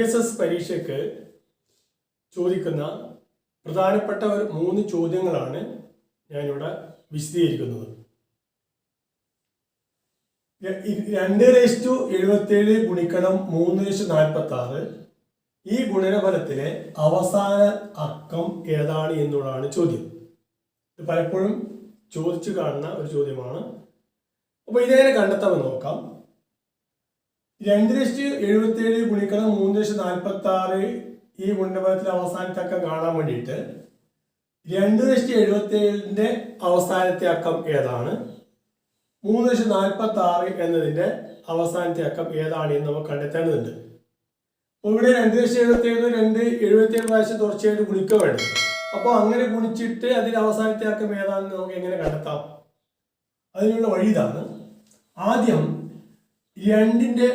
S S പരീക്ഷയ്ക്ക് ചോദിക്കുന്ന പ്രധാനപ്പെട്ട ഒരു മൂന്ന് ചോദ്യങ്ങളാണ് ഞാനിവിടെ വിശദീകരിക്കുന്നത്. രണ്ട് റേസ് ടു എഴുപത്തേഴ് ഗുണിക്കണം മൂന്ന് റേസ് നാൽപ്പത്തി ആറ് ഈ ഗുണനഫലത്തിലെ അവസാന അക്കം ഏതാണ് എന്നുള്ളതാണ് ചോദ്യം. ഇത് പലപ്പോഴും ചോദിച്ചു കാണുന്ന ഒരു ചോദ്യമാണ്. അപ്പോൾ ഇതെങ്ങനെ കണ്ടെത്താമെന്ന് നോക്കാം. രണ്ട് ലക്ഷത്തി എഴുപത്തി ഏഴ് ഗുണിക്കണം മൂന്ന് ലക്ഷത്തി നാൽപ്പത്തി ആറ് ഈ ഗുണനഫലത്തിലെ അവസാനത്തെ അക്കം കാണാൻ വേണ്ടിയിട്ട് രണ്ട് ലക്ഷത്തി എഴുപത്തി ഏഴിന്റെ അവസാനത്തെ അക്കം ഏതാണ്? മൂന്ന് ലക്ഷത്തി നാൽപ്പത്തി ആറ് എന്നതിന്റെ അവസാനത്തെ അക്കം ഏതാണ് എന്ന് നമുക്ക് കണ്ടെത്തേണ്ടതുണ്ട്. അപ്പോൾ ഇവിടെ രണ്ട് ലക്ഷത്തി എഴുപത്തി ഏഴ് രണ്ട് എഴുപത്തി ഏഴ് പ്രാവശ്യം തുടർച്ചയായിട്ട് ഗുണിക്കുക വേണം. അപ്പോൾ അങ്ങനെ ഗുണിച്ചിട്ട് അതിന്റെ അവസാനത്തെ അക്കം ഏതാണെന്ന് നമുക്ക് എങ്ങനെ കണ്ടെത്താം? അതിനുള്ള വഴി ഇതാണ്. ആദ്യം രണ്ടിന്റെ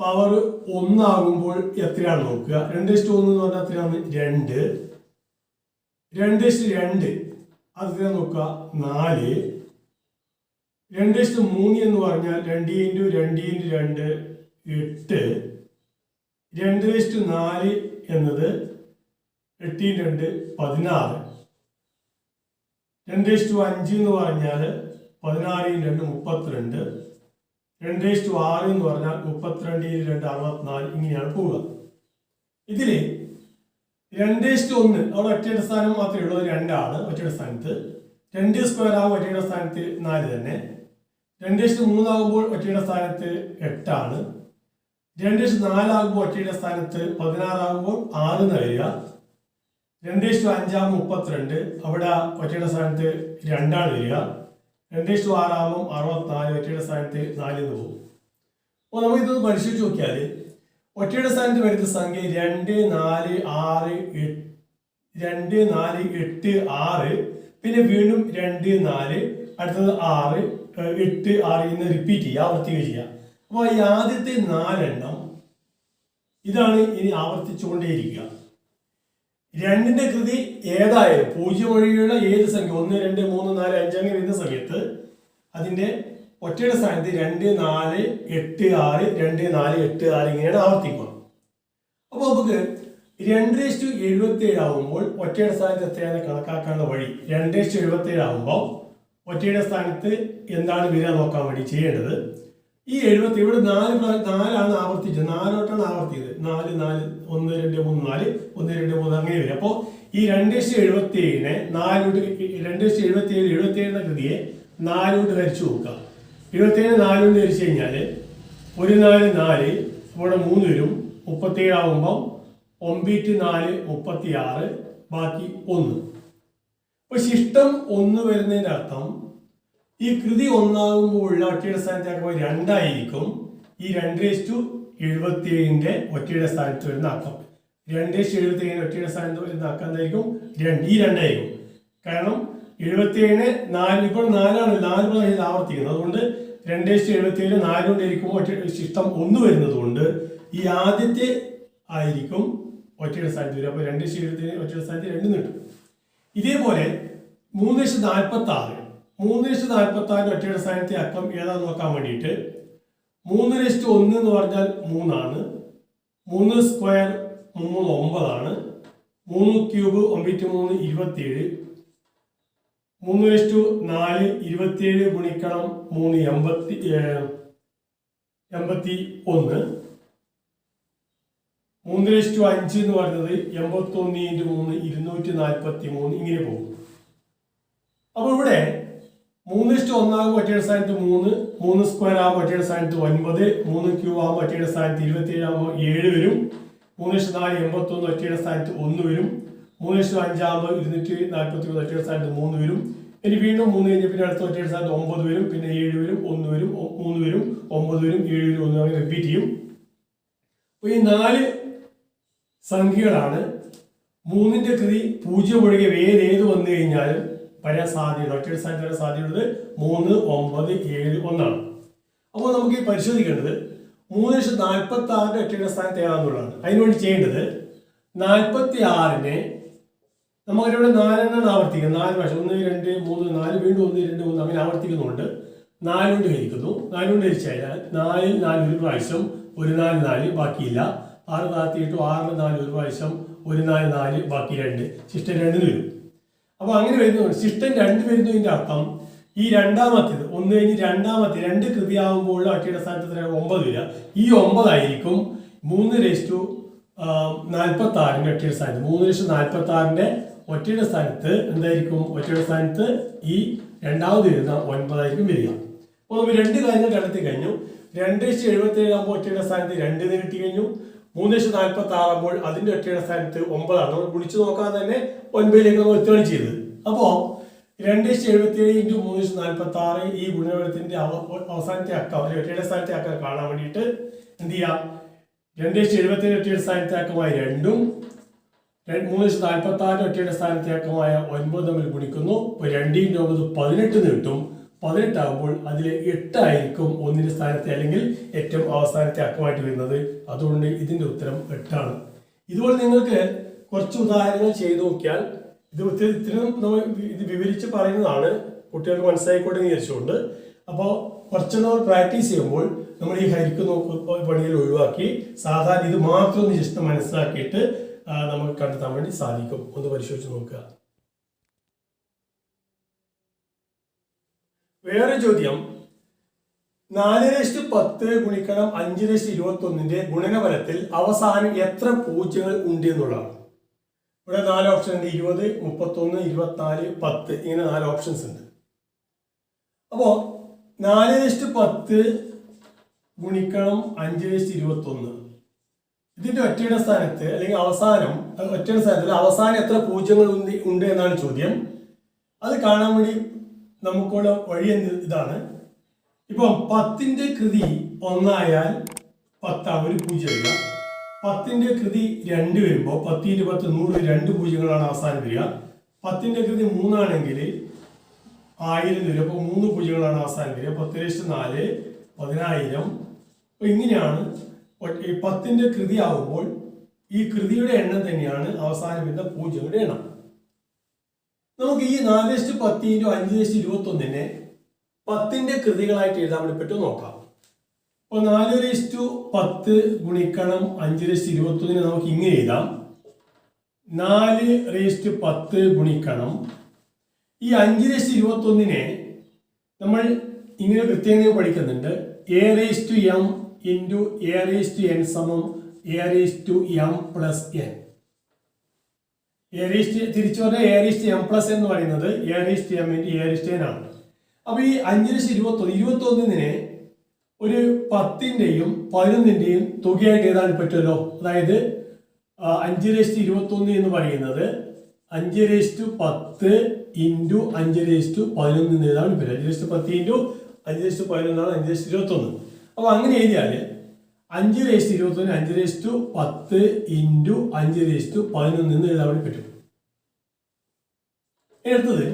പവർ ഒന്നാകുമ്പോൾ എത്രയാണ് നോക്കുക? രണ്ട് ഇഷ്ടം ഒന്ന് എന്ന് പറഞ്ഞാൽ എത്രയാണ്? രണ്ട്. രണ്ട് ഇഷ്ടം രണ്ട്. അത് എത്രയാണ് നോക്കുക? നാല്. രണ്ട് ഇഷ്ടം മൂന്ന് എന്ന് പറഞ്ഞാൽ രണ്ട് ഇന്റു രണ്ട് ഇന്റു രണ്ട് എട്ട്. രണ്ട് ഇഷ്ടം നാല് എന്നത് എട്ട് രണ്ട് പതിനാറ്. രണ്ട് ഇഷ്ട അഞ്ച് എന്ന് പറഞ്ഞാൽ പതിനാറ് രണ്ട് മുപ്പത്തിരണ്ട്. രണ്ട് ഇഷ്ടു ആറ് എന്ന് പറഞ്ഞാൽ മുപ്പത്തിരണ്ട് രണ്ട് അറുപത്തിനാല് ഇങ്ങനെയാണ് പോവുക. ഇതിൽ രണ്ട് ഇഷ്ടു ഒന്ന് അവിടെ ഒറ്റയുടെ സ്ഥാനം മാത്രമേ ഉള്ളൂ രണ്ടാണ് ഒറ്റയുടെ സ്ഥാനത്ത്. രണ്ട് സ്ക്വയർ ആകും ഒറ്റയുടെ സ്ഥാനത്ത് നാല് തന്നെ. രണ്ട് ഇഷ്ടു മൂന്നാകുമ്പോൾ ഒറ്റയുടെ സ്ഥാനത്ത് എട്ടാണ്. രണ്ട് ഇഷ്ടു നാലാകുമ്പോൾ ഒറ്റയുടെ സ്ഥാനത്ത് പതിനാറാകുമ്പോൾ ആറ് വരിക? രണ്ട് ഇഷ്ടു അഞ്ചാകുമ്പോൾ മുപ്പത്തിരണ്ട് അവിടെ ഒറ്റയുടെ സ്ഥാനത്ത് രണ്ടാണ് വരിക. രണ്ട് ഇഷ്ടു ആറാകുമ്പോൾ അറുപത്തിനാല് ഒറ്റയുടെ സ്ഥാനത്ത് നാലിന്ന് പോകും. അപ്പോൾ നമുക്ക് ഇതൊന്ന് പരിശോധിച്ച് നോക്കിയാൽ ഒറ്റയുടെ സ്ഥാനത്ത് വരുന്ന സംഖ്യ രണ്ട് നാല് ആറ് രണ്ട് നാല് എട്ട് ആറ് പിന്നെ വീണ്ടും രണ്ട് നാല് അടുത്തത് ആറ് എട്ട് ആറ് എന്ന് റിപ്പീറ്റ് ചെയ്യുക ആവർത്തിക്കുക ചെയ്യുക. അപ്പോൾ ഈ ആദ്യത്തെ നാലെണ്ണം ഇതാണ് ഇനി ആവർത്തിച്ചുകൊണ്ടേയിരിക്കുക. രണ്ടിന്റെ കൃതി ഏതായാലും പൂജ്യം ഒഴികെയുള്ള ഏത് സംഖ്യ? ഒന്ന് രണ്ട് മൂന്ന് നാല് അഞ്ച് അങ്ങനെ വരുന്ന സമയത്ത് അതിന്റെ ഒറ്റയുടെ സ്ഥാനത്ത് രണ്ട് നാല് എട്ട് ആറ് രണ്ട് നാല് എട്ട് ആറ് ഇങ്ങനെയാണ് ആവർത്തിക്കുക. അപ്പോൾ നമുക്ക് രണ്ട് ടു എഴുപത്തി ഏഴ് ആകുമ്പോൾ ഒറ്റയുടെ സ്ഥാനത്ത് എത്രയാണ് കണക്കാക്കാനുള്ള വഴി രണ്ട് ഇഷ്ടു എഴുപത്തി ഏഴ് ആകുമ്പോൾ ഒറ്റയുടെ സ്ഥാനത്ത് എന്താണ് വരിക നോക്കാൻ വേണ്ടി ചെയ്യേണ്ടത്? ഈ എഴുപത്തി ഇവിടെ നാല് നാലാണ് ആവർത്തിച്ചത്. നാലോട്ടാണ് ആവർത്തിയത്. നാല് നാല് ഒന്ന് രണ്ട് മൂന്ന് നാല് ഒന്ന് രണ്ട് മൂന്ന് അങ്ങനെ വരും. അപ്പോൾ ഈ രണ്ട് ലക്ഷം എഴുപത്തി ഏഴിനെ നാലോട്ട് രണ്ട് ലക്ഷം എഴുപത്തി ഏഴ് എഴുപത്തി ഏഴ് എന്ന കൃതിയെ നാലോട്ട് ഹരിച്ചു നോക്കുക എഴുപത്തി ഏഴ് നാലോട്ട് ഹരിച്ചു കഴിഞ്ഞാൽ ഒരു നാല് നാല് ഇവിടെ മൂന്ന് വരും. മുപ്പത്തേഴ് ആകുമ്പം ഒമ്പീറ്റ് നാല് മുപ്പത്തി ആറ് ബാക്കി ഒന്ന്. ഇപ്പൊ ശിഷ്ടം ഒന്ന് വരുന്നതിന്റെ അർത്ഥം ഈ കൃതി ഒന്നാകുമ്പോൾ ഒറ്റയുടെ സ്ഥാനത്താക്കുമ്പോൾ രണ്ടായിരിക്കും. ഈ രണ്ട് ടു എഴുപത്തി ഏഴിന്റെ ഒറ്റയുടെ സ്ഥാനത്ത് വരുന്ന അക്കം. രണ്ട് ടു എഴുപത്തി ഏഴിന്റെ ഒറ്റയുടെ സ്ഥാനത്ത് വരുന്ന അക്കം എന്തായിരിക്കും? രണ്ട്. ഈ രണ്ടായിരിക്കും കാരണം എഴുപത്തി ഏഴിന് നാല് ഇപ്പോൾ നാലാണ് നാല് പ്രാവശ്യം ആവർത്തിക്കുന്നത് അതുകൊണ്ട് രണ്ട് ടു എഴുപത്തി ഏഴ് നാല് കൊണ്ടിരിക്കുമ്പോൾ ഒറ്റ ശിഷ്ടം ഒന്ന് വരുന്നത് കൊണ്ട് ഈ ആദ്യത്തെ ആയിരിക്കും ഒറ്റയുടെ സ്ഥാനത്ത് വരും അപ്പോൾ രണ്ട് ടു എഴുപത്തി ഏഴ് ഒറ്റയുടെ സ്ഥാനത്ത് രണ്ട് കിട്ടും ഇതേപോലെ മൂന്ന് ലക്ഷത്തി നാൽപ്പത്തി ആറ് മൂന്ന് ലക്ഷത്തി നാൽപ്പത്തി ആറ് ഒറ്റയുടെ സ്ഥാനത്തെ അക്കം ഏതാന്ന് നോക്കാൻ വേണ്ടിയിട്ട് മൂന്ന് ലക്ഷത്തി ഒന്ന് എന്ന് പറഞ്ഞാൽ മൂന്നാണ്. മൂന്ന് സ്ക്വയർ മൂന്ന് ഒമ്പതാണ്. മൂന്ന് ക്യൂബ് ഒമ്പത്തി മൂന്ന് ഇരുപത്തിയേഴ്. മൂന്ന് ലക്ഷത്തി നാല് ഇരുപത്തിയേഴ് ഗുണിക്കണം മൂന്ന് എൺപത്തി എൺപത്തി ഒന്ന് മൂന്ന് ലക്ഷത്തി അഞ്ച് എന്ന് പറയുന്നത് എൺപത്തി ഒന്ന് ഇന്റു മൂന്ന് ഇരുന്നൂറ്റി നാൽപ്പത്തി മൂന്ന് ഇങ്ങനെ പോകും അപ്പോൾ ഇവിടെ മൂന്ന് ഇഷ്ടം ഒന്നാകുമ്പോൾ ഒറ്റയുടെ സ്ഥാനത്ത് മൂന്ന് മൂന്ന് സ്ക്വയർ ആകുമ്പോൾ ഒറ്റയുടെ സ്ഥാനത്ത് ഒൻപത് മൂന്ന് ക്യൂ ആകുമ്പോൾ ഒറ്റയുടെ സ്ഥാനത്ത് ഇരുപത്തിയേഴ് ആകുമ്പോൾ ഏഴ് വരും. മൂന്ന് ഇഷ്ടം നാല് എൺപത്തൊന്ന് ഒറ്റയുടെ സ്ഥാനത്ത് ഒന്ന് വരും. മൂന്ന് ഇഷ്ടം അഞ്ചാകുമ്പോൾ ഇരുന്നൂറ്റി നാൽപ്പത്തി മൂന്ന് ഒറ്റയുടെ സ്ഥാനത്ത് മൂന്ന് വരും. ഇനി വീണ്ടും മൂന്ന് കഴിഞ്ഞ് പിന്നെ അടുത്ത ഒറ്റയുടെ സ്ഥാനത്ത് ഒമ്പത് വരും. പിന്നെ ഏഴ് വരും ഒന്ന് വരും മൂന്ന് വരും ഒമ്പത് വരും ഏഴ് വരും ഒന്ന് അങ്ങനെ റിപ്പീറ്റ് ചെയ്യും. അപ്പോൾ ഈ നാല് സംഖ്യകളാണ് മൂന്നിന്റെ കൃതി പൂജ്യം ഒഴികെ വേറെ ഏത് വന്നു കഴിഞ്ഞാലും വരാൻ സാധ്യത ഒറ്റ സ്ഥാനത്ത് വരാൻ സാധ്യതയുള്ളത് മൂന്ന് ഒമ്പത് ഏഴ് ഒന്നാണ്. അപ്പോൾ നമുക്ക് ഈ പരിശോധിക്കേണ്ടത് മൂന്ന് ലക്ഷം നാൽപ്പത്തി ആറിന്റെ ഒറ്റയുടെ സ്ഥാനത്ത് ഏതാണെന്നുള്ളതാണ്. അതിനുവേണ്ടി ചെയ്യേണ്ടത് നാൽപ്പത്തി ആറിനെ നമുക്കിവിടെ നാലെണ്ണം ആവർത്തിക്കാം നാല് പ്രാവശ്യം ഒന്ന് രണ്ട് മൂന്ന് നാല് വീണ്ടും ഒന്ന് രണ്ട് മൂന്ന് അങ്ങനെ ആവർത്തിക്കുന്നുണ്ട്. നാലുകൊണ്ട് ഹരിക്കുന്നു. നാലുകൊണ്ട് ഹരിച്ചു കഴിഞ്ഞാൽ നാലിൽ നാല് ഒരു പ്രാവശ്യം ഒരു നാല് നാല് ബാക്കിയില്ല. ആറ് താഴ്ത്തിയിട്ടു ആറിന് നാല് ഒരു പ്രാവശ്യം ഒരു നാല് നാല് ബാക്കി രണ്ട്. ശിഷ്ടം രണ്ടിന് വരും. അപ്പൊ അങ്ങനെ വരുന്നു. ശിഷ്ടൻ രണ്ട് വരുന്നതിന്റെ അർത്ഥം. ഈ രണ്ടാമത്തേത് ഒന്ന് കഴിഞ്ഞ് രണ്ടാമത്തെ രണ്ട് കൃതിയാകുമ്പോൾ അട്ടിയുടെ സ്ഥാനത്ത്? ഒമ്പത് വരിക. ഈ ഒമ്പതായിരിക്കും മൂന്ന് രേസ്റ്റു നാൽപ്പത്തി ആറിന്റെ ഒറ്റയുടെ സ്ഥാനത്ത്. മൂന്ന് ലക്ഷം നാൽപ്പത്തി ആറിന്റെ ഒറ്റയുടെ സ്ഥാനത്ത് എന്തായിരിക്കും? ഒറ്റയുടെ സ്ഥാനത്ത് ഈ രണ്ടാമത് വരുന്ന ഒൻപതായിരിക്കും വരിക. അപ്പോൾ നമ്മൾ രണ്ട് കാര്യങ്ങൾ കണ്ടെത്തി കഴിഞ്ഞു. രണ്ട് ലക്ഷം എഴുപത്തി ഏഴാകുമ്പോൾ ഒറ്റയുടെ സ്ഥാനത്ത് രണ്ട് കിട്ടി കഴിഞ്ഞു. മൂന്ന് ലക്ഷം നാൽപ്പത്തി ആറാകുമ്പോൾ അതിന്റെ ഒറ്റയുടെ സ്ഥാനത്ത് ഒമ്പതാണ്. നമ്മൾ ഗുണിച്ചു നോക്കാതെ തന്നെ ഒൻപതിലേക്ക് നമ്മൾ എത്തുകയാണ് ചെയ്തത്. അപ്പോൾ രണ്ട് ലക്ഷം എഴുപത്തി ഏഴ് ഇന്റു മൂന്ന് ലക്ഷം നാൽപ്പത്തി ആറ് ഈ ഗുണനഫലത്തിന്റെ അവ- അവസാനത്തെ അക്കം അല്ലെങ്കിൽ ഒറ്റയുടെ സ്ഥാനത്തെ അക്കം കാണാൻ വേണ്ടിയിട്ട് എന്ത് ചെയ്യാം? രണ്ട് ലക്ഷം എഴുപത്തി ഏഴ് ഒറ്റയുടെ സ്ഥാനത്തെ അക്കമായ രണ്ടും മൂന്ന് ലക്ഷം നാൽപ്പത്തി ആറ് ഒറ്റയുടെ സ്ഥാനത്തെ അക്കമായ ഒൻപത് തമ്മിൽ ഗുണിക്കുന്നു. അപ്പോൾ രണ്ടിന്റെ ഒമ്പത് പതിനെട്ട് കിട്ടും. പതിനെട്ടാകുമ്പോൾ അതിൽ എട്ടായിരിക്കും ഒന്നിന്റെ സ്ഥാനത്തെ അല്ലെങ്കിൽ ഏറ്റവും അവസാനത്തെ അക്കമായിട്ട് വരുന്നത്. അതുകൊണ്ട് ഇതിന്റെ ഉത്തരം എട്ടാണ്. ഇതുപോലെ നിങ്ങൾക്ക് കുറച്ച് ഉദാഹരണങ്ങൾ ചെയ്തു നോക്കിയാൽ ഇത് ഇത്രയും നമ്മൾ ഇത് വിവരിച്ച് പറയുന്നതാണ്. കുട്ടികൾക്ക് മനസ്സിലായിക്കോട്ടെ എന്ന് വിചാരിച്ചുകൊണ്ട്. അപ്പോൾ കുറച്ച് പ്രാക്ടീസ് ചെയ്യുമ്പോൾ നമ്മൾ ഈ ഹരിക്ക് പണിയിൽ ഒഴിവാക്കി സാധാരണ ഇത് മാത്രം ഒന്ന് ജസ്റ്റ് മനസ്സിലാക്കിയിട്ട് നമുക്ക് കണ്ടെത്താൻ വേണ്ടി സാധിക്കും. ഒന്ന് പരിശോധിച്ച് നോക്കുക. വേറെ ചോദ്യം. നാല് ലക്ഷത്തി പത്ത് ഗുണിക്കണം അഞ്ച് ലക്ഷം ഇരുപത്തി ഒന്നിന്റെ ഗുണനഫലത്തിൽ അവസാനം എത്ര പൂജ്യങ്ങൾ ഉണ്ട് എന്നുള്ളതാണ്. ഇവിടെ നാല് ഓപ്ഷൻ ഉണ്ട് ഇരുപത് മുപ്പത്തൊന്ന് ഇരുപത്തിനാല് പത്ത്. ഇങ്ങനെ നാല് ഓപ്ഷൻസ് ഉണ്ട്. അപ്പോ നാല് ലക്ഷം പത്ത് ഗുണിക്കണം അഞ്ച് ലക്ഷം ഇരുപത്തി ഒന്ന് ഇതിന്റെ ഒറ്റയുടെ സ്ഥാനത്ത് അല്ലെങ്കിൽ അവസാനം ഒറ്റയുടെ സ്ഥാനത്തിൽ അവസാനം എത്ര പൂജ്യങ്ങൾ ഉണ്ട് ഉണ്ട് എന്നാണ് ചോദ്യം. അത് കാണാൻ വേണ്ടി നമുക്കുള്ള വഴി എന്ന് ഇതാണ്. ഇപ്പൊ പത്തിന്റെ കൃതി ഒന്നായാൽ പത്താ ഒരു പൂജ്യം പത്തിന്റെ കൃതി രണ്ട് വരുമ്പോൾ പത്തി ഇരുപത്തി നൂറ് രണ്ട് പൂജ്യങ്ങളാണ് അവസാനം വരിക. പത്തിന്റെ കൃതി മൂന്നാണെങ്കിൽ ആയിരം വരും. അപ്പോൾ മൂന്ന് പൂജ്യങ്ങളാണ് അവസാനം വരിക. പത്ത് ലക്ഷം നാല് പതിനായിരം. അപ്പോൾ ഇങ്ങനെയാണ് പത്തിന്റെ കൃതി ആവുമ്പോൾ ഈ കൃതിയുടെ എണ്ണം തന്നെയാണ് അവസാനം വരുന്ന പൂജ്യങ്ങളുടെ എണ്ണം. നമുക്ക് ഈ നാല് ലക്ഷം പത്ത് ഇന്റു അഞ്ച് ഇരുപത്തി ഒന്നിനെ പത്തിന്റെ കൃതികളായിട്ട് എഴുതാൻ വേണ്ടി പറ്റും നോക്കാം. അപ്പോൾ നാല് ലക്ഷം പത്ത് ഗുണിക്കണം അഞ്ച് ലക്ഷം ഇരുപത്തി ഒന്നിനെ നമുക്ക് ഇങ്ങനെ എഴുതാം. നാല് റേസ്റ്റ് പത്ത് ഗുണിക്കണം. ഈ അഞ്ച് ലക്ഷം ഇരുപത്തി ഒന്നിനെ നമ്മൾ ഇങ്ങനെ പ്രത്യേകം പഠിക്കുന്നുണ്ട്. A race to M into A race to N സമം A race to M plus N എറിസ്റ്റ് തിരിച്ചു പറഞ്ഞാൽ എറിസ്റ്റ് എം പ്ലസ് എന്ന് പറയുന്നത് എറിസ്റ്റ് എം ഇന്റു എൻ ആണ്. അപ്പൊ ഈ അഞ്ച് ലക്ഷം ഇരുപത്തൊന്ന് ഇരുപത്തൊന്നിനെ ഒരു പത്തിന്റെയും പതിനൊന്നിന്റെയും തുകയായിട്ട് എഴുതാൻ പറ്റുമല്ലോ? അതായത് അഞ്ച് ലക്ഷം ഇരുപത്തൊന്ന് എന്ന് പറയുന്നത് അഞ്ച് ലക്ഷത്തു പത്ത് ഇന്റു അഞ്ച് ലക്ഷത്തു പതിനൊന്ന് എന്ന് എഴുതാൻ പറ്റും അഞ്ച് ലക്ഷം പത്ത് ഇന്റു അഞ്ച് ലക്ഷത്തി പതിനൊന്നാണ് അഞ്ച് ലക്ഷത്തി ഇരുപത്തൊന്ന്. അപ്പൊ അങ്ങനെ എഴുതിയാൽ അഞ്ച് ലക്ഷം ഇരുപത്തൊന്ന് അഞ്ച് ലക്ഷം പത്ത് ഇന്റു അഞ്ച് ലക്ഷം പതിനൊന്ന് എന്ന് എഴുതാൻ വേണ്ടി പറ്റും. എടുത്തത്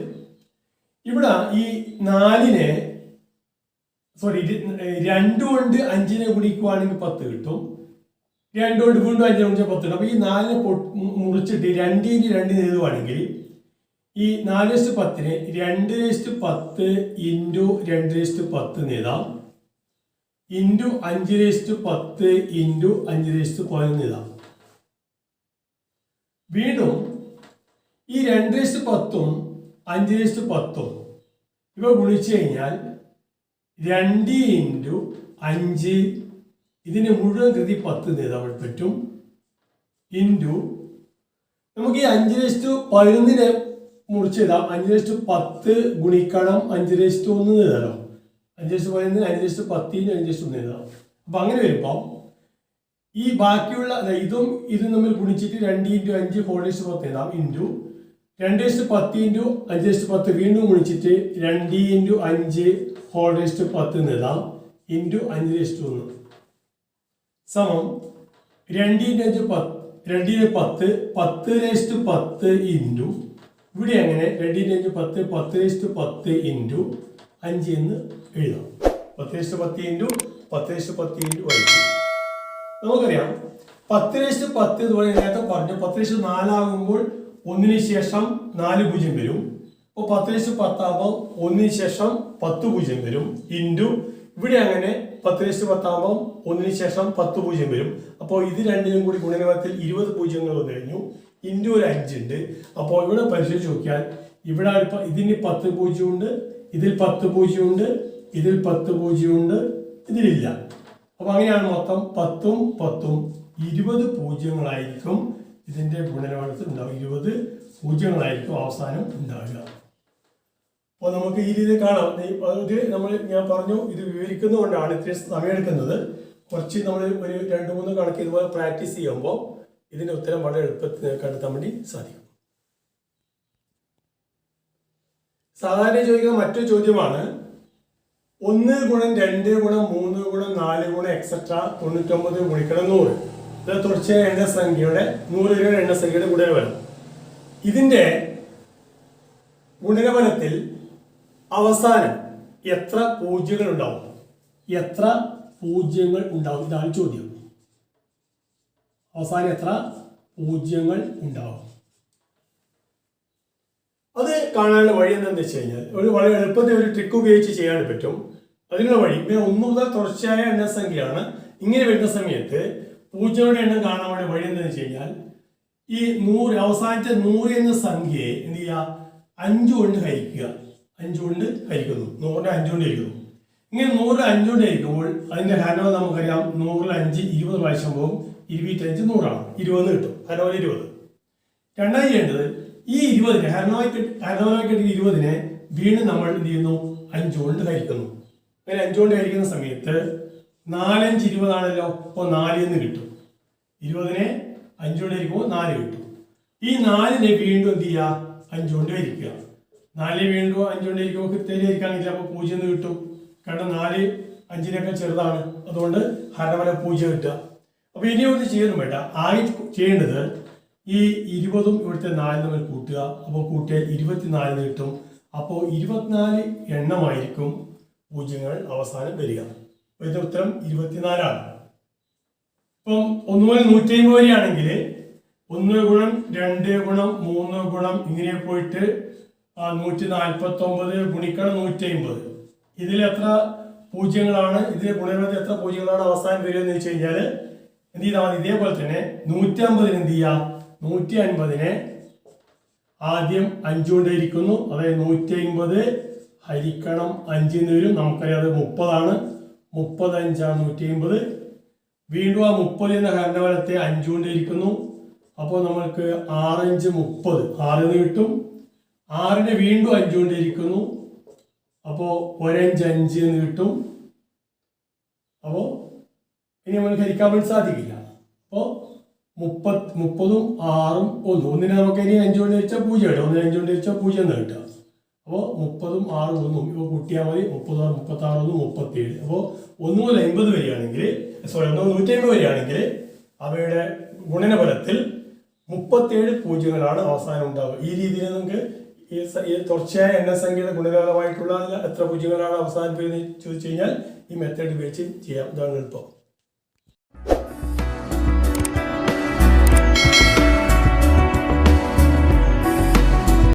ഇവിടെ ഈ നാലിനെ സോറി രണ്ട് കൊണ്ട് അഞ്ചിനെ ഗുണിക്കുവാണെങ്കിൽ പത്ത് കിട്ടും. രണ്ട് കൊണ്ട് വീണ്ടും അഞ്ചിനെ ഗുണിച്ചാൽ പത്ത് കിട്ടും. അപ്പൊ ഈ നാലിനെ മുറിച്ചിട്ട് രണ്ടിന് രണ്ടിന് എഴുതുവാണെങ്കിൽ ഈ നാല് ലക്ഷം പത്തിന് രണ്ട് ലക്ഷം പത്ത് ഇന്റു രണ്ട് ലക്ഷം പത്ത് എഴുതാം. ഇന്റു അഞ്ച് ലക്ഷം പത്ത് ഇന്റു അഞ്ച് ലക്ഷം പതിനൊന്ന് ഇതാ. വീണ്ടും ഈ രണ്ട് ലക്ഷം പത്തും അഞ്ച് ലക്ഷം പത്തും ഇവ ഗുണിച്ചു കഴിഞ്ഞാൽ രണ്ട് ഇന്റു അഞ്ച് ഇതിന് മുഴുവൻ കൃതി പത്ത് നേതാൻ പറ്റും. ഇന്റു നമുക്ക് ഈ അഞ്ച് ലക്ഷം പതിനൊന്നിനെ മുറിച്ചിടാം അഞ്ച് ലക്ഷം പത്ത് ഗുണിക്കണം അഞ്ച് ലക്ഷം ഒന്ന് എഴുതാലോ. അഞ്ച് ലക്ഷം പതിനൊന്ന് അഞ്ച് ലക്ഷം പത്തിന് അഞ്ച് ലക്ഷം എഴുതാം. അപ്പൊ അങ്ങനെ വരുമ്പം ഈ ബാക്കിയുള്ള ഇതും ഇതും തമ്മിൽ ഗുണിച്ചിട്ട് രണ്ട് ഇന്റു അഞ്ച് ഫോർ ലക്ഷം പത്ത് എഴുതാം. ഇന്റു രണ്ട് ലക്ഷം പത്ത് ഇന്റു അഞ്ച് ലക്ഷം പത്ത് വീണ്ടും ഗുണിച്ചിട്ട് രണ്ട് ഇന്റു അഞ്ച് ഹോൾ ലക്ഷം പത്ത് എഴുതാം. ഇന്റു അഞ്ച് ലക്ഷം ഒന്ന്. സമം രണ്ട് ഇന്റു അഞ്ച് പത്ത് രണ്ടിന് പത്ത് പത്ത് രേസ്റ്റ് പത്ത് ഇന്റു ഇവിടെ അങ്ങനെ രണ്ടിന്റെ അഞ്ച് പത്ത് പത്ത് രേസ്റ്റ് പത്ത് ഇന്റു അഞ്ച് എന്ന് എഴുതാം. പത്ത് ലക്ഷത്തി പത്ത് ഇന്റു പത്ത് ലക്ഷത്തി പത്ത് ഇന്റു അഞ്ച്. നമുക്കറിയാം പത്ത് ലക്ഷത്തി പത്ത് എന്ന് പറയുന്നത് നേരത്തെ പറഞ്ഞു. പത്ത് ലക്ഷം നാലാകുമ്പോൾ ഒന്നിന് ശേഷം നാല് പൂജ്യം വരും. അപ്പോൾ ലക്ഷത്തി പത്താകുമ്പോൾ ഒന്നിന് ശേഷം പത്ത് പൂജ്യം വരും. ഇന്റു ഇവിടെ അങ്ങനെ പത്ത് ലക്ഷത്തി പത്താകുമ്പോൾ ഒന്നിന് ശേഷം പത്ത് പൂജ്യം വരും. അപ്പോൾ ഇത് രണ്ടിനും കൂടി ഗുണനത്തിൽ ഇരുപത് പൂജ്യങ്ങൾ വന്നു കഴിഞ്ഞു. ഇന്റു ഒരു അഞ്ചുണ്ട് അപ്പോൾ ഇവിടെ പരിശോധിച്ച് നോക്കിയാൽ ഇവിടെ ഇതിന് പത്ത് പൂജ്യമുണ്ട്. ഇതിൽ പത്ത് പൂജ്യമുണ്ട് ഇതിൽ പത്ത് പൂജ്യമുണ്ട് ഇതിലില്ല. അപ്പോൾ അങ്ങനെയാണ് മൊത്തം പത്തും പത്തും ഇരുപത് പൂജ്യങ്ങളായിരിക്കും ഇതിന്റെ ഗുണനഫലത്തിൽ ഉണ്ടാവും ഇരുപത് പൂജ്യങ്ങളായിരിക്കും അവസാനം ഉണ്ടാവുക. അപ്പോൾ നമുക്ക് ഈ രീതിയിൽ കാണാം. ഇത് നമ്മൾ ഞാൻ പറഞ്ഞു ഇത് വിവരിക്കുന്നതുകൊണ്ടാണ് ഇത്രയും സമയമെടുക്കുന്നത്. കുറച്ച് നമ്മൾ ഒരു രണ്ട് മൂന്ന് കണക്ക് ഇതുപോലെ പ്രാക്ടീസ് ചെയ്യുമ്പോൾ ഇതിന്റെ ഉത്തരം വളരെ എളുപ്പത്തിൽ കണ്ടെത്താൻ വേണ്ടി സാധിക്കും. സാധാരണ ചോദിക്കുന്ന മറ്റൊരു ചോദ്യമാണ് ഒന്ന് ഗുണം രണ്ട് ഗുണം മൂന്ന് ഗുണം നാല് ഗുണം എക്സെട്ര തൊണ്ണൂറ്റൊമ്പത് ഗുണിക്കണം നൂറ്. ഇത് തുടർച്ചയായ എണ്ണസംഖ്യയുടെ നൂറ് രൂപയുടെ എണ്ണസംഖ്യയുടെ ഗുണനഫലം ഇതിന്റെ ഗുണനഫലത്തിൽ അവസാനം എത്ര പൂജ്യങ്ങൾ ഉണ്ടാവും? എത്ര പൂജ്യങ്ങൾ ഉണ്ടാവും ഇതാണ് ചോദ്യം. അവസാനം എത്ര പൂജ്യങ്ങൾ ഉണ്ടാവും? അത് കാണാനുള്ള വഴി എന്താണെന്ന് വെച്ച് കഴിഞ്ഞാൽ ഒരു വളരെ എളുപ്പത്തിൽ ഒരു ട്രിക്ക് ഉപയോഗിച്ച് ചെയ്യാൻ പറ്റും. അതിനുള്ള വഴി പിന്നെ ഒന്ന് മുതൽ തുടർച്ചയായ എണ്ണസംഖ്യയാണ് ഇങ്ങനെ വരുന്ന സമയത്ത് പൂജ്യങ്ങളുടെ എണ്ണം കാണാൻ വേണ്ട വഴി എന്താണെന്ന് വെച്ച് കഴിഞ്ഞാൽ ഈ നൂറ് അവസാനത്തെ നൂറ് എന്ന സംഖ്യയെ എന്ത് ചെയ്യുക? അഞ്ചു കൊണ്ട് ഹരിക്കുക. അഞ്ചു കൊണ്ട് ഹരിക്കുന്നു. നൂറിനെ അഞ്ചു കൊണ്ട് ഹരിക്കുന്നു. ഇങ്ങനെ നൂറിൽ അഞ്ചു കൊണ്ട് ഹരിക്കുമ്പോൾ അതിന്റെ ഹരവ് നമുക്കറിയാം. നൂറിൽ അഞ്ച് ഇരുപത് പ്രാവശ്യം പോകും. ഇരുപത്തഞ്ച് നൂറാണ്. ഇരുപത് കിട്ടും. ഹരവൽ ഇരുപത്. രണ്ടാമത് ചെയ്യേണ്ടത് ഈ ഇരുപതിന് ഹരണമായിട്ട് ഹരണമായിട്ട് ഇരുപതിനെ വീണ്ടും നമ്മൾ എന്ത് ചെയ്യുന്നു? അഞ്ച് കൊണ്ട് ഹരിക്കുന്നു. അങ്ങനെ അഞ്ച് കൊണ്ട് ഹരിക്കുന്ന സമയത്ത് നാലഞ്ച് ഇരുപതാണല്ലോ? അപ്പോൾ നാലിൽ എന്ന് കിട്ടും. ഇരുപതിനെ അഞ്ച് കൊണ്ട് ഹരിക്കുമ്പോൾ നാല് കിട്ടും. ഈ നാലിനെ വീണ്ടും എന്ത് ചെയ്യുക? അഞ്ച് കൊണ്ട് ഹരിക്കുക. നാല് വീണ്ടും അഞ്ച് കൊണ്ട് ഹരിക്കുമ്പോൾ കഴിക്കാണെങ്കിൽ അപ്പോൾ പൂജ്യം എന്ന് കിട്ടും. കാരണം നാല് അഞ്ചിനേക്കാൾ ചെറുതാണ്. അതുകൊണ്ട് ഹരവല പൂജ്യം കിട്ടുക. അപ്പൊ ഇനി ഒന്ന് ചെയ്യുന്നു വേണ്ട ആയി ചെയ്യേണ്ടത് ഈ ഇരുപതും ഇവിടുത്തെ നാലും തമ്മിൽ കൂട്ടുക. അപ്പോൾ കൂട്ടിയാൽ ഇരുപത്തിനാലിന് കിട്ടും. അപ്പോൾ ഇരുപത്തിനാല് എണ്ണമായിരിക്കും പൂജ്യങ്ങൾ അവസാനം വരിക. ഇതിന്റെ ഉത്തരം ഇരുപത്തിനാലാണ്. ഇപ്പം ഒന്ന് മുതൽ നൂറ്റി അമ്പത് വരെയാണെങ്കിൽ ഒന്ന് ഗുണം രണ്ട് ഗുണം മൂന്ന് ഗുണം ഇങ്ങനെ പോയിട്ട് നൂറ്റി നാൽപ്പത്തി ഒമ്പത് ഗുണിക്കണം നൂറ്റി അമ്പത് ഇതിൽ എത്ര പൂജ്യങ്ങളാണ് ഇതിലെ ഗുണനത്തിൽ എത്ര പൂജ്യങ്ങളാണ് അവസാനം വരിക എന്ന് വെച്ച് കഴിഞ്ഞാൽ എന്ത് ചെയ്താൽ മതി? ഇതേപോലെ തന്നെ നൂറ്റി അമ്പതിന് എന്ത് ചെയ്യുക? നൂറ്റി അൻപതിനെ ആദ്യം അഞ്ച് കൊണ്ട് ഹരിക്കുന്നു അതായത് നൂറ്റി അൻപത് ഹരിക്കണം അഞ്ചിന്ന് വരും. നമുക്കറിയാം അത് മുപ്പതാണ്. മുപ്പത് അഞ്ചാണ് നൂറ്റി അൻപത് വീണ്ടും ആ മുപ്പത് എന്ന ഹരണഫലത്തെ അഞ്ച് കൊണ്ട് ഇരിക്കുന്നു അപ്പോൾ നമ്മൾക്ക് ആറഞ്ച് മുപ്പത്. ആറിന് കിട്ടും. ആറിന് വീണ്ടും അഞ്ച് കൊണ്ട് ഇരിക്കുന്നു അപ്പോൾ ഒരഞ്ച് അഞ്ച് എന്ന് കിട്ടും. അപ്പോൾ ഇനി നമുക്ക് ഹരിക്കാൻ വേണ്ടി സാധിക്കില്ല. അപ്പോൾ മുപ്പത് മുപ്പതും ആറും ഒന്നും. ഒന്നിനെ നമുക്ക് ഇനി അഞ്ചുകൊണ്ട് വെച്ചാൽ പൂജ്യം കിട്ടും. ഒന്നിന് അഞ്ചുകൊണ്ട് വെച്ചാൽ പൂജ്യം എന്ന് കിട്ടുക. അപ്പോൾ മുപ്പതും ആറും ഒന്നും ഇപ്പോൾ കൂട്ടിയാൽ മതി. മുപ്പത് ആറ് മുപ്പത്തി ആറ് ഒന്ന് മുപ്പത്തിയേഴ് അപ്പോൾ ഒന്ന് മുതൽ അമ്പത് വരികയാണെങ്കിൽ സോറി ഒന്ന് നൂറ്റി അമ്പത് വരികയാണെങ്കിൽ അവയുടെ ഗുണനഫലത്തിൽ മുപ്പത്തിയേഴ് പൂജ്യങ്ങളാണ് അവസാനം ഉണ്ടാവുക. ഈ രീതിയിൽ നമുക്ക് ഈ തുടർച്ചയായ എണ്ണസംഖ്യയുടെ ഗുണനഫലമായിട്ടുള്ള എത്ര പൂജ്യങ്ങളാണ് അവസാനിപ്പിക്കുന്നത് ചോദിച്ചു കഴിഞ്ഞാൽ ഈ മെത്തേഡ് ഉപയോഗിച്ച് ചെയ്യാം. ഇതാണ് എളുപ്പം. thank you